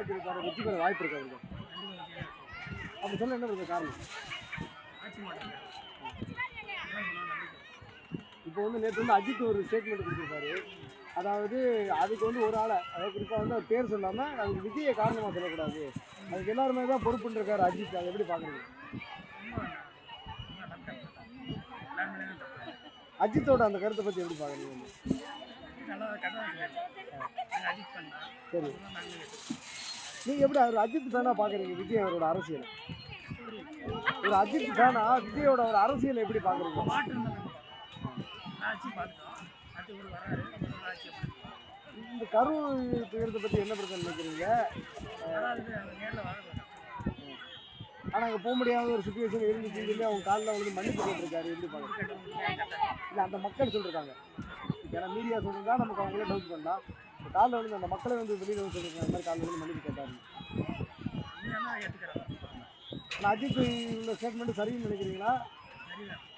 இருபத்தாறு வெற்றி பெற வாய்ப்பு இருக்கு அவருக்கு. அப்படி சொல்ல என்ன இருக்கு காரணம்? இப்போ வந்து நேற்று வந்து அஜித் ஒரு ஸ்டேட்மெண்ட் கொடுத்துருக்காரு. அதாவது அதுக்கு வந்து ஒரு ஆளை அதாவது குறிப்பாக வந்து அவர் பேர் சொல்லாமல் அதுக்கு விஜயை காரணமாக சொல்லக்கூடாது. அதுக்கு எல்லாருமே தான் பொறுப்புன்னு இருக்காரு அஜித். அதை எப்படி பார்க்குறீங்க அஜித்தோட அந்த கருத்தை பற்றி எப்படி பார்க்குறீங்க சரி. நீங்கள் எப்படி அவர் அஜித் ஃபேனாக பார்க்குறீங்க விஜய் அவரோட அரசியல்? ஒரு அஜித் ஃபேனா விஜயோட ஒரு அரசியல் எப்படி பார்க்குறீங்க இந்த கரூர் துயரத்தை பற்றி என்ன பிரச்சனை நினைக்கிறீங்க? ஆனால் அங்கே போக முடியாத ஒரு சுச்சுவேஷன் இருந்துச்சுன்னு சொல்லி அவங்க காலில் வந்து மன்னிப்பு கேட்டிருக்காரு. எப்படி பார்க்குறீங்க இல்லை அந்த மக்கள் சொல்லியிருக்காங்க ஏன்னா மீடியா சொல்லியிருந்தா நமக்கு அவங்களே டவுட் பண்ணலாம். காலில் வந்து அந்த மக்களை வந்து வெளியில் வந்து சொல்லியிருக்காங்க. இந்த மாதிரி காலில் வந்து மன்னிப்பு கேட்டாரு. உண்மையான ஏற்றுக்கிறாங்க ஆனால் அஜித் உள்ள ஸ்டேட்மெண்ட் சரின்னு நினைக்கிறீங்களா?